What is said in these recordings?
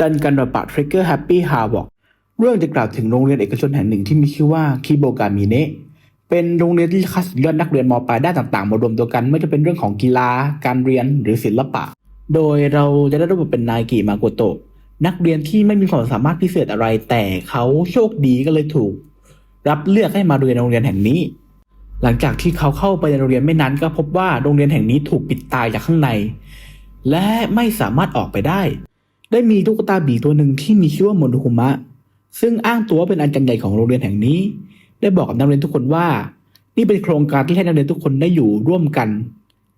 ดันกันระบาดทรกเกอร์แฮปปี้ฮาบอกเรื่องจะกล่าวถึงโรงเรียนเอกชนแห่งหนึ่งที่มีชื่อว่าคิโบกามิเนะเป็นโรงเรียนที่คัดสุดยอดนักเรียนมปลายด้านต่างๆ มารวมตัวกันไม่ว่าจะเป็นเรื่องของกีฬา การเรียนหรือศิลปะ โดยเราจะได้รับบทเป็นนายกิมาโกโตะนักเรียนที่ไม่มีความสามารถพิเศษอะไร แต่เขาโชคดีก็เลยถูก รับเลือกให้มาเรียนโรงเรียนแห่งนี้ หลังจากที่เขาเข้าไปในโรงเรียนไม่นานก็พบว่าโรงเรียนแห่งนี้ถูกปิดตายจากข้างใน และไม่สามารถออกไปได้ ได้มีตุ๊กตาบีตัวหนึ่งที่มีชื่อว่ามโนคุมะ ซึ่งอ้างตัวว่าเป็นอาจารย์ใหญ่ของโรงเรียนแห่งนี้ ได้บอกกับนักเรียนทุกคนว่า นี่เป็นโครงการที่ให้นักเรียนทุกคนได้อยู่ร่วมกัน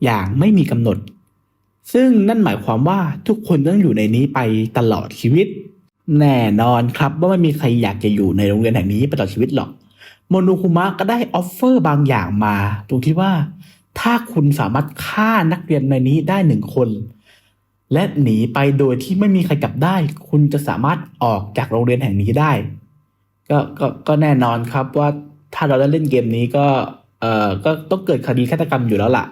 อย่างไม่มีกำหนด ซึ่งนั่นหมายความว่าทุกคนต้องอยู่ในนี้ไปตลอดชีวิต แน่นอนครับว่าไม่มีใครอยากจะอยู่ในโรงเรียนแห่งนี้ไปตลอดชีวิตหรอกโมโนคุมะก็ได้ออฟเฟอร์บางอย่างมาตรงที่ว่า ถ้าคุณสามารถฆ่านักเรียนในนี้ได้หนึ่งคน และหนีไปโดยที่ไม่มีใครจับได้ คุณจะสามารถออกจากโรงเรียนแห่งนี้ได้ ก็ก็ก็แน่นอนครับว่าถ้าเราได้เล่นเกมนี้ก็เอ่อก็ต้องเกิดคดีฆาตกรรมอยู่แล้วล่ะ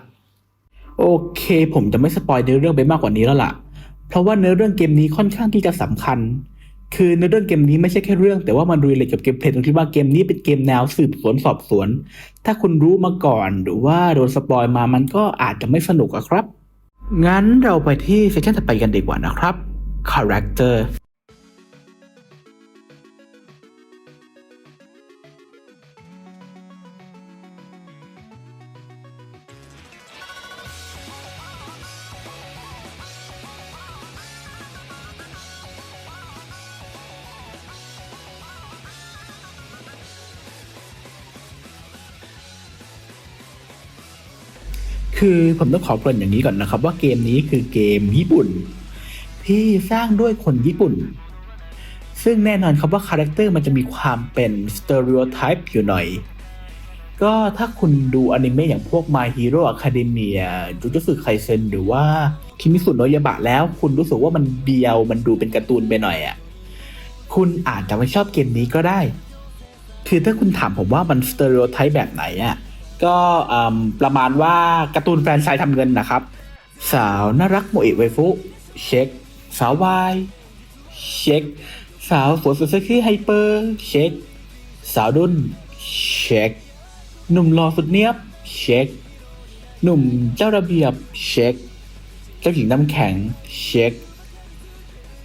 โอเค ผมจะไม่สปอยเนื้อเรื่องไปมากกว่านี้แล้วล่ะ เพราะว่าเนื้อเรื่องเกมนี้ค่อนข้างที่จะสำคัญ คือเนื้อเรื่องเกมนี้ไม่ใช่แค่เรื่อง แต่ว่ามันดูเลยกับเกมเพลย์ตรงที่ว่าเกมนี้เป็นเกมแนวสืบสวนสอบสวน ถ้าคุณรู้มาก่อนหรือว่าโดนสปอยมามันก็อาจจะไม่สนุกอะครับ งั้นเราไปที่เซสชันถัดไปกันดีกว่านะครับ Character คือผมต้องขอเกริ่นอย่างนี้ก่อนนะครับ ว่าเกมนี้คือเกมญี่ปุ่น ที่สร้างด้วยคนญี่ปุ่น ซึ่งแน่นอนครับว่าคาแรคเตอร์มันจะมีความเป็นสเตอริโอไทป์อยู่หน่อย ก็ถ้าคุณดูอนิเมะอย่างพวก My Hero Academia Jujutsu Kaisen หรือว่าคิมิสุโนยาบะแล้ว คุณรู้สึกว่ามันเบียวมันดูเป็นการ์ตูนไปหน่อยอะ่ะคุณอาจจะไม่ชอบเกมนี้ก็ได้ คือถ้าคุณถามผมว่ามันสเตอริโอไทป์แบบไหนอะ่ะ ก็ประมาณว่าการ์ตูนแฟนไชายทำเงินนะครับ สาวน่ารักโมเอะไวฟุ เช็ค สาววาย เช็ค สาวสวยสุดเซ็กซี่ไฮเปอร์เช็ค สาวดุนเช็ค หนุ่มหล่อสุดเนียบ เช็ค หนุ่มเจ้าระเบียบ เช็ค เจ้าหญิงน้ำแข็ง เช็ค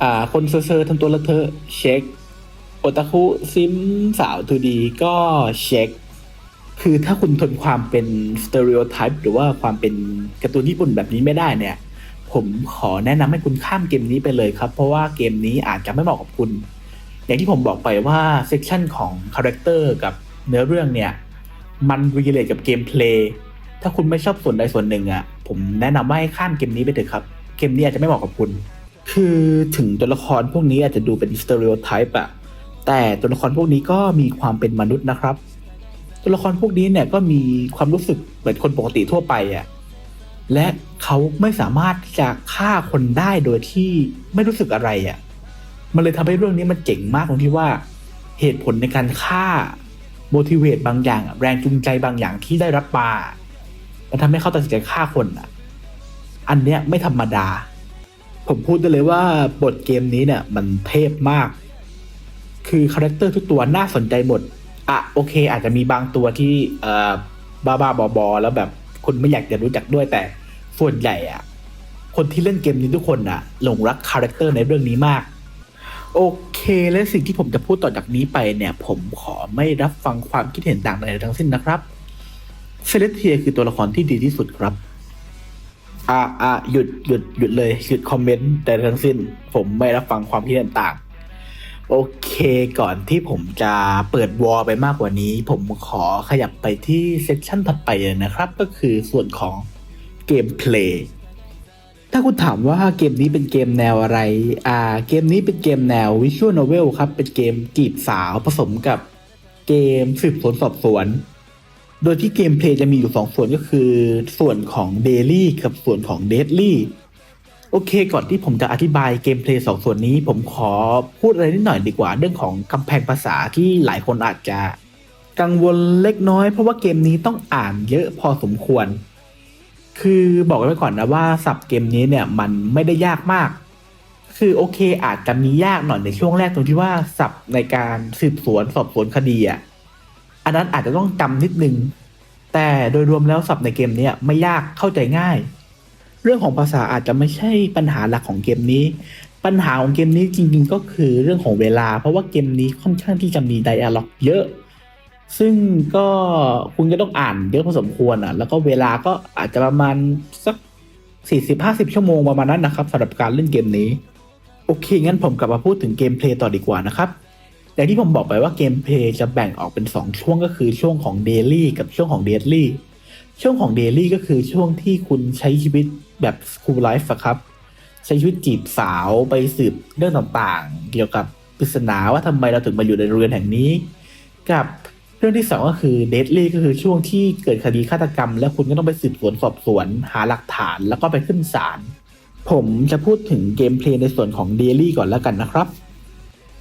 อ่า คนเซอร์ทำตัวละเทอะ เช็คโอตาคุซิมสาวทูดีก็เช็ค คือถ้าคุณทนความเป็นสเตอริโอไทป์หรือว่าความเป็นการ์ตูนญี่ปุ่นแบบนี้ไม่ได้เนี่ย ผมขอแนะนำให้คุณข้ามเกมนี้ไปเลยครับ เพราะว่าเกมนี้อาจจะไม่เหมาะกับคุณ อย่างที่ผมบอกไปว่าเซกชันของคาแรคเตอร์กับเนื้อเรื่องเนี่ย มันรีเลทกับเกมเพลย์ถ้าคุณไม่ชอบส่วนใดส่วนหนึ่งอะ่ะ ผมแนะนำว่าให้ข้ามเกมนี้ไปเถอะครับ เกมนี้อาจจะไม่เหมาะกับคุณ คือถึงตัวละครพวกนี้อาจจะดูเป็นสเตอริโอไทป์อะแต่ตัวละครพวกนี้ก็มีความเป็นมนุษย์นะครับ ตัวละครพวกนี้เนี่ยก็มีความรู้สึกเหมือนคนปกติทั่วไปอะ่ะและเขาไม่สามารถจะฆ่าคนได้โดยที่ไม่รู้สึกอะไรอะ่ะ มันเลยทำให้เรื่องนี้มันเจ๋งมากตรงที่ว่า เหตุผลในการฆ่า motivate บางอย่าง แรงจูงใจบางอย่างที่ได้รับมามันทำให้เขาตัดสินใจฆ่าคนอะ อันเนี้ยไม่ธรรมดา ผมพูดได้เลยว่าบทเกมนี้เนี่ย มันเทพมาก คือคาแรคเตอร์ทุกตัวน่าสนใจหมด อะโอเค อาจจะมีบางตัวที่เอ่อบ้าบ้าบอบอๆแล้วแบบคุณไม่อยากจะรู้จักด้วยแต่ส่วนใหญ่อะ คนที่เล่นเกมนี้ทุกคนอะ หลงรักคาแรคเตอร์ในเรื่องนี้มาก โอเค และสิ่งที่ผมจะพูดต่อจากนี้ไปเนี่ย ผมขอไม่รับฟังความคิดเห็นต่างใดทั้งสิ้นนะครับเซเลสเทียคือตัวละครที่ดีที่สุดครับอ่าอ่าหยุดหยุดหยุดเลยหยุดคอมเมนต์ใดทั้งสิ้น ผมไม่รับฟังความคิดเห็นต่าง โอเคก่อนที่ผมจะเปิดวอลไปมากกว่านี้ ผมขอขยับไปที่เซสชันถัดไปเลยนะครับ ก็คือส่วนของเกมเพลย์ถ้าคุณถามว่าเกมนี้เป็นเกมแนวอะไร อ่า เกมนี้เป็นเกมแนววิชวลโนเวลครับ เป็นเกมกีบสาวผสมกับเกมสืบสวนสอบสวน โดยที่เกมเพลย์จะมีอยู่สองส่วนก็คือ ส่วนของ Daily กับส่วนของ Deadly โอเค ก่อนที่ผมจะอธิบายเกมเพลย์สองส่วนนี้ ผมขอพูดอะไรนิดหน่อยดีกว่าเรื่องของกำแพงภาษาที่หลายคนอาจจะกังวลเล็กน้อยเพราะว่าเกมนี้ต้องอ่านเยอะพอสมควร คือบอกไว้ก่อนนะว่าสับเกมนี้เนี่ยมันไม่ได้ยากมาก คือโอเคอาจจะมียากหน่อยในช่วงแรกตรงที่ว่าสับในการสืบสวนสอบสวนคดีอะ อันนั้นอาจจะต้องจำนิดนึง แต่โดยรวมแล้วสับในเกมนี้ไม่ยากเข้าใจง่าย เรื่องของภาษาอาจจะไม่ใช่ปัญหาหลักของเกมนี้ ปัญหาของเกมนี้จริงๆ ก็คือเรื่องของเวลา เพราะว่าเกมนี้ค่อนข้างที่จะมีไดอะล็อกเยอะ ซึ่งก็คุณก็ต้องอ่านเยอะพอสมควรอะ แล้วก็เวลาก็อาจจะประมาณสักสี่สิบห้าสิบชั่วโมงประมาณนั้นนะครับสำหรับการเล่นเกมนี้ โอเค งั้นผมกลับมาพูดถึงเกมเพลย์ต่อดีกว่านะครับอย่างที่ผมบอกไปว่าเกมเพลย์จะแบ่งออกเป็น 2 ช่วงก็คือช่วงของเดลี่กับช่วงของเดดลี่ช่วงของเดลี่ก็คือช่วงที่คุณใช้ชีวิต แบบสคูลไลฟ์ครับ ใช้ชีวิตจีบสาวไปสืบเรื่องต่างๆ เกี่ยวกับปริศนาว่าทำไมเราถึงมาอยู่ในโรงเรียนแห่งนี้ กับเรื่องที่สองก็คือเดดลี่ก็คือช่วงที่เกิดคดีฆาตกรรม แล้วคุณก็ต้องไปสืบสวนสอบสวน หาหลักฐานแล้วก็ไปขึ้นศาลผมจะพูดถึงเกมเพลย์ในส่วนของเดลี่ก่อนแล้วกันนะครับ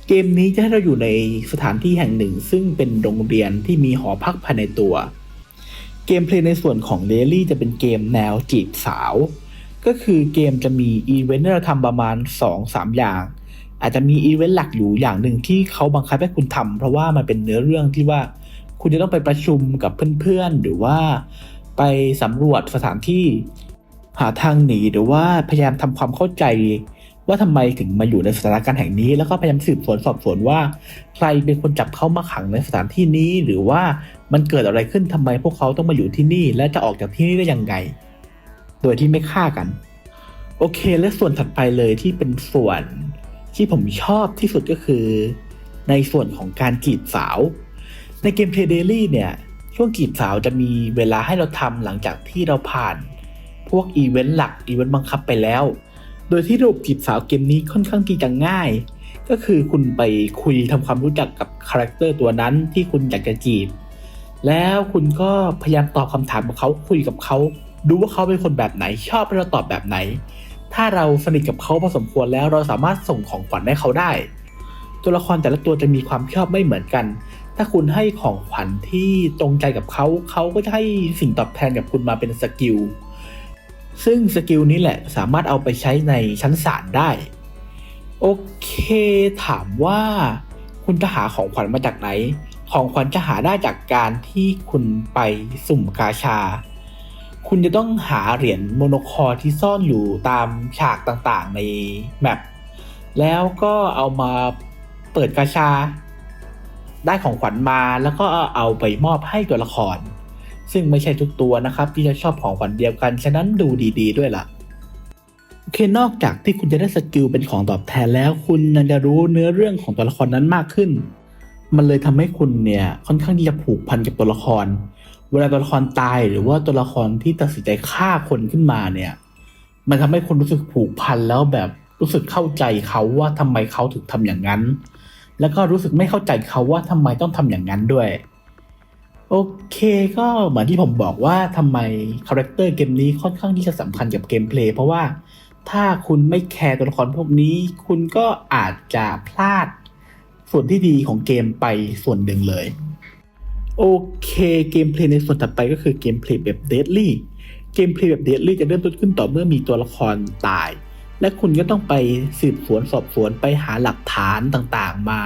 เกมนี้จะให้เราอยู่ในสถานที่แห่งหนึ่ง ซึ่งเป็นโรงเรียนที่มีหอพักภายในตัว เกมเพลย์ในส่วนของเดลี่จะเป็นเกมแนวจีบสาว ก็คือเกมจะมีอีเวนต์ให้เราทำประมาณ 2-3 อย่าง อาจจะมีอีเวนต์หลักอยู่อย่างหนึ่งที่เขาบังคับให้คุณทำเพราะว่ามันเป็นเนื้อเรื่องที่ว่าคุณจะต้องไปประชุมกับเพื่อนๆ หรือว่าไปสำรวจสถานที่ หาทางหนีหรือว่าพยายามทำความเข้าใจว่าทำไมถึงมาอยู่ในสถานการณ์แห่งนี้ แล้วก็พยายามสืบสวนสอบสวนว่า ใครเป็นคนจับเขามาขังในสถานที่นี้ หรือว่ามันเกิดอะไรขึ้นทำไมพวกเขาต้องมาอยู่ที่นี่ และจะออกจากที่นี่ได้ยังไง โดยที่ไม่ฆ่ากัน โอเค และส่วนถัดไปเลยที่เป็นส่วนที่ผมชอบที่สุดก็คือ ในส่วนของการจีบสาว ในเกมเพลย์เดลี่เนี่ย ช่วงจีบสาวจะมีเวลาให้เราทำหลังจากที่เราผ่าน พวกอีเวนต์หลักอีเวนต์บังคับไปแล้ว โดยที่ระบบจีบสาวเกมนี้ค่อนข้างที่จะง่าย ก็คือคุณไปคุยทำความรู้จักกับคาแรคเตอร์ตัวนั้นที่คุณอยากจะจีบแล้วคุณก็พยายามตอบคำถามกับเขาคุยกับเขา ดูว่าเขาเป็นคนแบบไหนชอบให้เราตอบแบบไหน ถ้าเราสนิทกับเขาพอสมควรแล้วเราสามารถส่งของขวัญให้เขาได้ ตัวละครแต่ละตัวจะมีความชอบไม่เหมือนกัน ถ้าคุณให้ของขวัญที่ตรงใจกับเขาเขาก็จะให้สิ่งตอบแทนกับคุณมาเป็นสกิลซึ่งสกิลนี้แหละสามารถเอาไปใช้ในชั้นศาลได้ โอเค ถามว่าคุณจะหาของขวัญมาจากไหน ของขวัญจะหาได้จากการที่คุณไปสุ่มกาชา คุณจะต้องหาเหรียญโมโนคอร์ที่ซ่อนอยู่ตามฉากต่างๆในแมปแล้วก็เอามาเปิดกาชา ได้ของขวัญมาแล้วก็เอาไปมอบให้ตัวละคร ซึ่งไม่ใช่ทุกตัวนะครับ ที่จะชอบของขวัญเดียวกัน ฉะนั้นดูดีๆด้วยล่ะโอเคนอกจากที่คุณจะได้สกิลเป็นของตอบแทนแล้ว คุณยังจะรู้เนื้อเรื่องของตัวละครนั้นมากขึ้น มันเลยทำให้คุณเนี่ยค่อนข้างที่จะผูกพันกับตัวละคร เวลาตัวละครตายหรือว่าตัวละครที่ตัดสินใจฆ่าคนขึ้นมาเนี่ย มันทำให้คนรู้สึกผูกพันแล้วแบบรู้สึกเข้าใจเขาว่าทำไมเขาถึงทำอย่างนั้น แล้วก็รู้สึกไม่เข้าใจเขาว่าทำไมต้องทำอย่างนั้นด้วย โอเคก็เหมือนที่ผมบอกว่าทำไมคาแรคเตอร์เกมนี้ค่อนข้างที่จะสำคัญกับเกมเพลย์เพราะว่าถ้าคุณไม่แคร์ตัวละครพวกนี้ คุณก็อาจจะพลาดส่วนที่ดีของเกมไปส่วนหนึ่งเลย โอเคเกมเพลย์ในส่วนถัดไปก็คือเกมเพลย์แบบเดดลี่เกมเพลย์แบบเดดลี่จะเริ่มต้นขึ้นต่อเมื่อมีตัวละครตาย และคุณก็ต้องไปสืบสวนสอบสวนไปหาหลักฐานต่างๆมา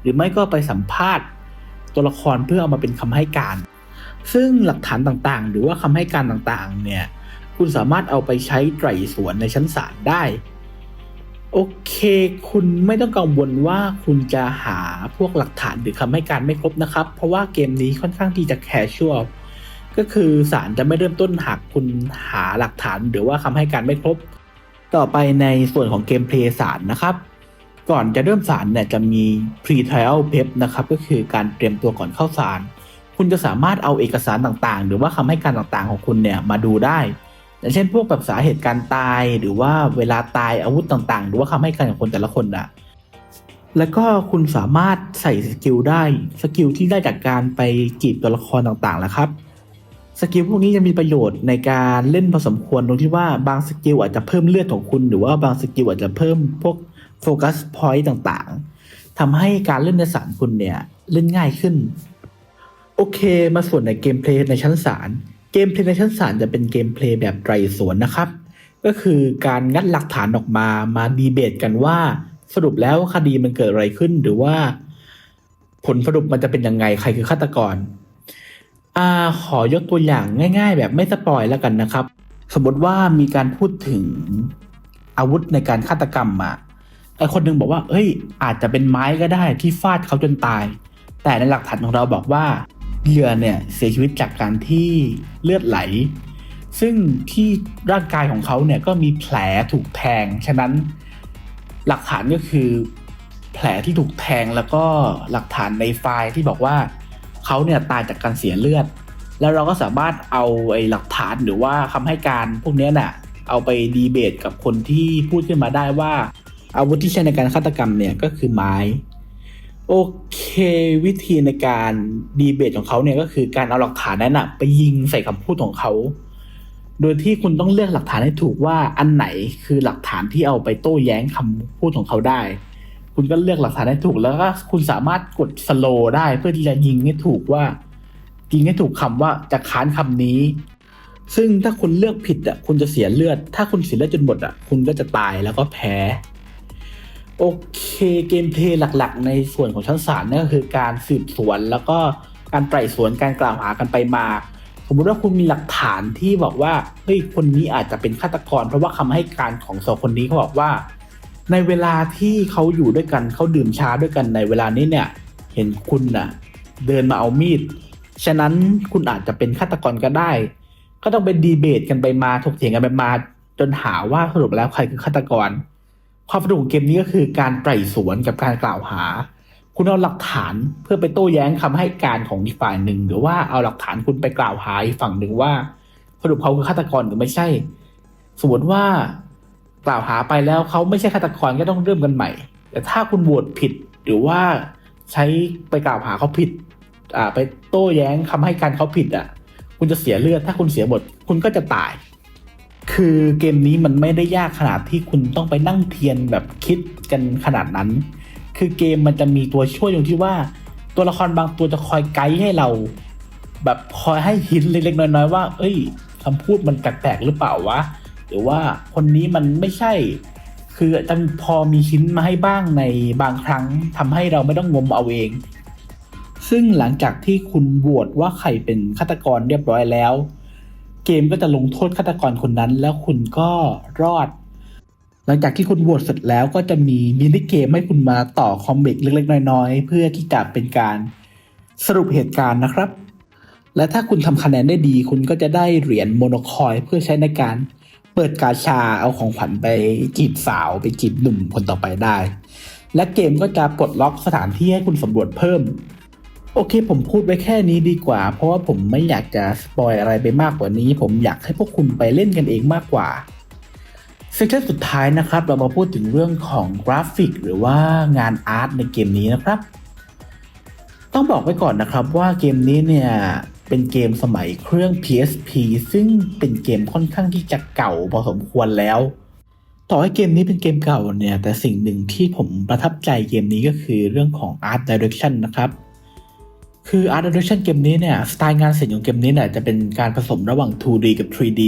หรือไม่ก็ไปสัมภาษณ์ ตัวละครเพื่อเอามาเป็นคำให้การ ซึ่งหลักฐานต่างๆ หรือว่าคำให้การต่างๆเนี่ยคุณสามารถเอาไปใช้ไตร่สวนในชั้นศาลได้ โอเค คุณไม่ต้องกังวลว่าคุณจะหาพวกหลักฐานหรือคำให้การไม่ครบนะครับ เพราะว่าเกมนี้ค่อนข้างที่จะแคชชวลก็คือศาลจะไม่เริ่มต้นหากคุณหาหลักฐานหรือว่าคำให้การไม่ครบ ต่อไปในส่วนของเกมเพลย์ศาลนะครับ ก่อนจะเริ่มศาลเนี่ยจะมี pre-trial prep นะครับก็คือการเตรียมตัวก่อนเข้าศาลคุณจะสามารถเอาเอกสารต่างๆ หรือว่าคำให้การต่างๆของคุณเนี่ยมาดูได้ อย่างเช่นพวกแบบสาเหตุการตายหรือว่าเวลาตายอาวุธต่างๆ หรือว่าคำให้การของคนแต่ละคนน่ะแล้วก็คุณสามารถใส่สกิลได้สกิลที่ได้จากการไปจีบตัวละครต่างๆแหละครับสกิลพวกนี้จะมีประโยชน์ในการเล่นพอสมควรตรงที่ว่าบางสกิลอาจจะเพิ่มเลือดของคุณ หรือว่าบางสกิลอาจจะเพิ่มพวกโฟกัสพอยต์ต่างๆทำให้การเล่นในศาลคุณเนี่ยเล่นง่ายขึ้น โอเคมาส่วนในเกมเพลย์ในชั้นศาล เกมเพลย์ในชั้นศาลจะเป็นเกมเพลย์แบบไตรสวนนะครับ ก็คือการงัดหลักฐานออกมามาดีเบตกันว่า สรุปแล้วคดีมันเกิดอะไรขึ้นหรือว่า ผลสรุปมันจะเป็นยังไงใครคือฆาตกรอ่าขอยกตัวอย่างง่าย ๆ แบบไม่สปอยแล้วกันนะครับ สมมติว่ามีการพูดถึงอาวุธในการฆาตกรรมมาไอคนหนึงบอกว่า เอ้ย อาจจะเป็นไม้ก็ได้ที่ฟาดเขาจนตาย แต่ในหลักฐานของเราบอกว่า เหยื่อเนี่ยเสียชีวิตจากการที่เลือดไหล ซึ่งที่ร่างกายของเขาเนี่ยก็มีแผลถูกแทง ฉะนั้นหลักฐานก็คือแผลที่ถูกแทงแล้วก็หลักฐานในไฟล์ที่บอกว่าเขาเนี่ยตายจากการเสียเลือด แล้วเราก็สามารถเอาไอ้หลักฐานหรือว่าคำให้การพวกนี้น่ะเอาไปดีเบตกับคนที่พูดขึ้นมาได้ว่าอาวุธที่ใช้ในการฆาตกรรมเนี่ยก็คือไม้ โอเควิธีในการดีเบตของเขาเนี่ยก็คือการเอาหลักฐานนั้นนะไปยิงใส่คำพูดของเขา โดยที่คุณต้องเลือกหลักฐานให้ถูกว่าอันไหนคือหลักฐานที่เอาไปโต้แย้งคำพูดของเขาได้ คุณก็เลือกหลักฐานให้ถูกแล้วก็คุณสามารถกดสโลได้เพื่อที่จะยิงให้ถูกว่ายิงให้ถูกคำว่าจะค้านคำนี้ ซึ่งถ้าคุณเลือกผิดอะคุณจะเสียเลือด ถ้าคุณเสียเลือดจนหมดอะคุณก็จะตายแล้วก็แพ้ โอเคเกมเพลย์หลักๆ ในส่วนของชั้นศาลนั่นก็คือการสืบสวนแล้วก็การไต่สวนการกล่าวหากันไปมา สมมุติว่าคุณมีหลักฐานที่บอกว่าเฮ้ยคนนี้อาจจะเป็นฆาตกร เพราะว่าคำให้การของสองคนนี้เขาบอกว่า ในเวลาที่เขาอยู่ด้วยกันเขาดื่มชาด้วยกันในเวลานี้เนี่ย เห็นคุณน่ะ เดินมาเอามีดฉะนั้นคุณอาจจะเป็นฆาตกรก็ได้ ก็ต้องเป็นดีเบตกันไปมาถกเถียงกันไปมา จนหาว่าสรุปแล้วใครคือฆาตกร ความสนุกของเกมนี้ก็คือการไต่สวนกับการกล่าวหา คุณเอาหลักฐานเพื่อไปโต้แย้งคำให้การของอีกฝ่ายหนึ่ง หรือว่าเอาหลักฐานคุณไปกล่าวหาอีกฝั่งหนึ่งว่าสรุปเขาคือฆาตกรหรือไม่ใช่ สมมติว่ากล่าวหาไปแล้วเขาไม่ใช่ฆาตกรก็ต้องเริ่มกันใหม่ แต่ถ้าคุณโหวตผิดหรือว่าใช้ไปกล่าวหาเขาผิด อ่า ไปโต้แย้งคำให้การเขาผิดอะ คุณจะเสียเลือด ถ้าคุณเสียหมด คุณก็จะตาย คือเกมนี้มันไม่ได้ยากขนาดที่คุณต้องไปนั่งเทียนแบบคิดกันขนาดนั้น คือเกมมันจะมีตัวช่วยตรงที่ว่า ตัวละครบางตัวจะคอยไกด์ให้เรา แบบคอยให้หินเล็กๆน้อยๆว่า เอ้ยคำพูดมันแปลกๆหรือเปล่าวะ หรือว่าคนนี้มันไม่ใช่ คือจะพอมีชิ้นมาให้บ้างในบางครั้งทำให้เราไม่ต้องงมเอาเอง ซึ่งหลังจากที่คุณโหวตว่าใครเป็นฆาตกรเรียบร้อยแล้ว มก็จะลงโทษฆาตกรคนนั้น แล้วคุณก็รอด หลังจากที่คุณโหวตเสร็จแล้วก็จะมีมินิเกมให้คุณมาต่อคอมเมกเล็กๆ น้อยๆ เพื่อที่จะเป็นการสรุปเหตุการณ์นะครับ และถ้าคุณทำคะแนนได้ดี คุณก็จะได้เหรียญโมโนคอยเพื่อใช้ในการเปิดกาชาเอาของขวัญไปจีบสาวไปจีบหนุ่มคนต่อไปได้ และเกมก็จะปลดล็อกสถานที่ให้คุณสำรวจเพิ่ม โอเค ผมพูดไว้แค่นี้ดีกว่า เพราะว่าผมไม่อยากจะสปอยอะไรไปมากกว่านี้ ผมอยากให้พวกคุณไปเล่นกันเองมากกว่าเซสชันสุดท้ายนะครับ เรามาพูดถึงเรื่องของกราฟิก หรือว่างานอาร์ตในเกมนี้นะครับ ต้องบอกไว้ก่อนนะครับว่าเกมนี้เนี่ยเป็นเกมสมัยเครื่อง PSP ซึ่งเป็นเกมค่อนข้างที่จะเก่าพอสมควรแล้ว ต่อให้เกมนี้เป็นเกมเก่าเนี่ย แต่สิ่งหนึ่งที่ผมประทับใจเกมนี้ก็คือเรื่องของ Art Direction นะครับ คือ Art Direction เกมนี้เนี่ยสไตล์งานศิลป์ของเกมนี้เนี่ยจะเป็นการผสมระหว่าง 2D กับ 3D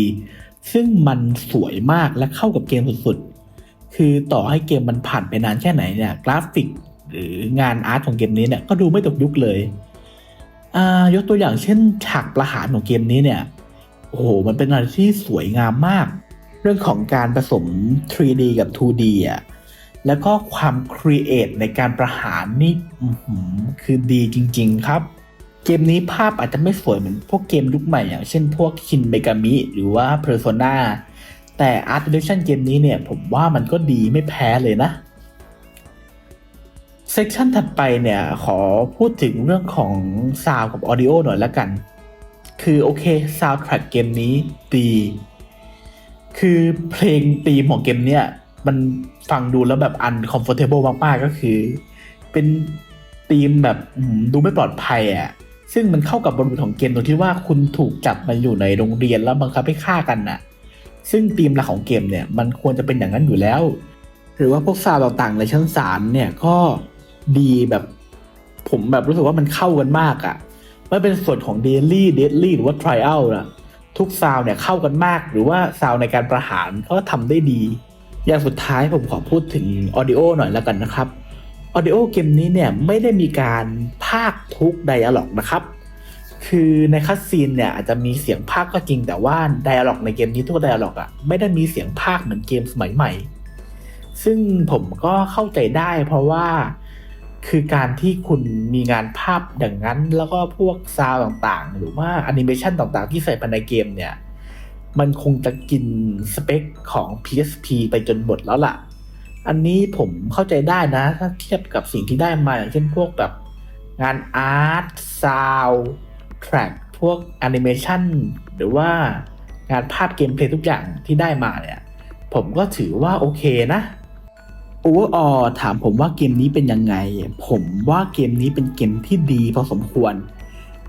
ซึ่งมันสวยมากและเข้ากับเกมสุดๆ คือต่อให้เกมมันผ่านไปนานแค่ไหนเนี่ยกราฟิกหรืองานอาร์ตของเกมนี้เนี่ยก็ดูไม่ตกยุคเลยอายกตัวอย่างเช่นฉากประหารของเกมนี้เนี่ย โอ้โห มันเป็นอะไรที่สวยงามมาก เรื่องของการผสม 3D กับ 2D อะ แล้วก็ความครีเอทในการประหารนี่คือดีจริง ๆ ครับ เกมนี้ภาพอาจจะไม่สวยเหมือนพวกเกมยุคใหม่อย่างเช่นพวกชินเมกามิหรือว่า Persona แต่ Art Direction เกมนี้เนี่ย ผมว่ามันก็ดีไม่แพ้เลยนะเซกชันถัดไปเนี่ย ขอพูดถึงเรื่องของซาวกับออดิโอหน่อยละกัน คือโอเคซาว d t ท a c k เกมนี้ดี คือเพลงธีมของเกมเนี่ย มันฟังดูแล้วแบบ uncomfortable มากๆก็คือ เป็นธีมแบบดูไม่ปลอดภัยอะซึ่งมันเข้ากับบริบทของเกมตรงที่ว่าคุณถูกจับมาอยู่ในโรงเรียนแล้วบังคับให้ฆ่ากันน่ะ ซึ่งธีมหลักของเกมเนี่ย มันควรจะเป็นอย่างนั้นอยู่แล้ว หรือว่าพวกซาวด์ต่างๆในชั้นศาลเนี่ยก็ดีแบบ ผมแบบรู้สึกว่ามันเข้ากันมากอะ่ะไม่เป็นส่วนของ daily deadly หรือว่า trial นะทุกซาวด์เนี่ยเข้ากันมาก หรือว่าซาวด์ในการประหารก็ทำได้ดี อย่างสุดท้ายผมขอพูดถึงออดิโอหน่อยแล้วกันนะครับออดิโอเกมนี้เนี่ยไม่ได้มีการพากทุกไดอะล็อกนะครับ คือในคัสซีนเนี่ยอาจจะมีเสียงพากก็จริงแต่ว่าไดอะล็อกในเกมนี้ทุกไดอะล็อกอะไม่ได้มีเสียงพากเหมือนเกมสมัยใหม่ ซึ่งผมก็เข้าใจได้เพราะว่าคือการที่คุณมีงานภาพอย่างนั้น แล้วก็พวกซาวต่างๆ หรือว่าแอนิเมชันต่างๆ ที่ใส่ภายในเกมเนี่ย มันคงจะกินสเปคของ PSP ไปจนหมดแล้วล่ะ อันนี้ผมเข้าใจได้นะ ถ้าเทียบกับสิ่งที่ได้มาอย่างเช่นพวกแบบงานอาร์ตซาวด์แทร็กพวกแอนิเมชันหรือว่างานภาพเกมเพลย์ทุกอย่างที่ได้มาเนี่ย ผมก็ถือว่าโอเคนะ overall ถามผมว่าเกมนี้เป็นยังไง ผมว่าเกมนี้เป็นเกมที่ดีพอสมควร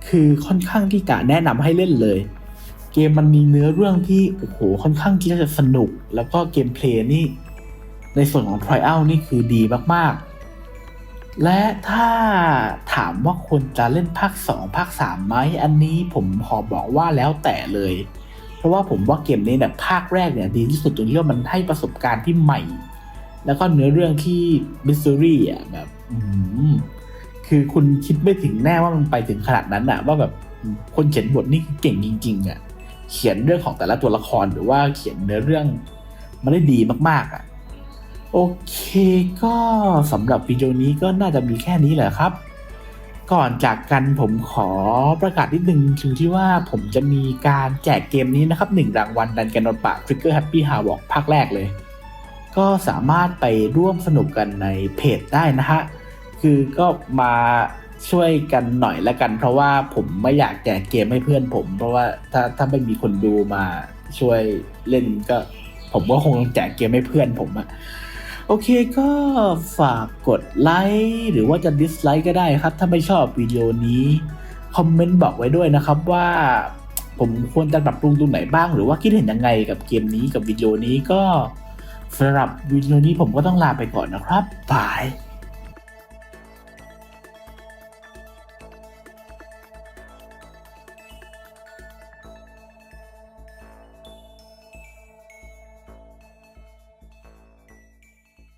คือค่อนข้างที่จะแนะนำให้เล่นเลย เกมมันมีเนื้อเรื่องที่โอ้โหค่อนข้างที่จะสนุก แล้วก็เกมเพลย์นี่ ในส่วนของ Trial นี่คือดีมากๆ และถ้าถามว่าควรจะเล่นภาค 2 ภาค 3 ไหมอันนี้ผมขอบอกว่าแล้วแต่เลย เพราะว่าผมว่าเกมนี้เนี่ยภาคแรกเนี่ยดีที่สุดตรงที่ว่ามันให้ประสบการณ์ที่ใหม่ แล้วก็เนื้อเรื่องที่มิสซูรี่อะแบบอืมคือคุณคิดไม่ถึงแน่ว่ามันไปถึงขนาดนั้นอะ ว่าแบบคนเขียนบทนี่เก่งจริง ๆ อะ เขียนเรื่องของแต่ละตัวละครหรือว่าเขียนเนื้อเรื่องมันได้ดีมาก ๆอะโอเคก็สำหรับวิดีโอนี้ก็น่าจะมีแค่นี้แหละครับ ก่อนจากกันผมขอประกาศนิดนึงถึงที่ว่าผมจะมีการแจกเกมนี้นะครับหนึ่งรางวัลดันแกนนปะ Trigger Happy h a w o k ภาคแรกเลย ก็สามารถไปร่วมสนุกกันในเพจได้นะฮะ คือก็มา ช่วยกันหน่อยละกัน เพราะว่าผมไม่อยากแจกเกมให้เพื่อนผม เพราะว่าถ้าถ้าไม่มีคนดูมาช่วยเล่นก็ ผมก็คงแจกเกมให้เพื่อนผมอะโอเคก็ฝากกดไลค์หรือว่าจะดิสไลค์ก็ได้ครับ ถ้าไม่ชอบวิดีโอนี้ คอมเมนต์บอกไว้ด้วยนะครับว่าผมควรจะปรับปรุงตรงไหนบ้าง หรือว่าคิดเห็นยังไงกับเกมนี้กับวิดีโอนี้ก็สำหรับวิดีโอนี้ผมก็ต้องลาไปก่อนนะครับบาย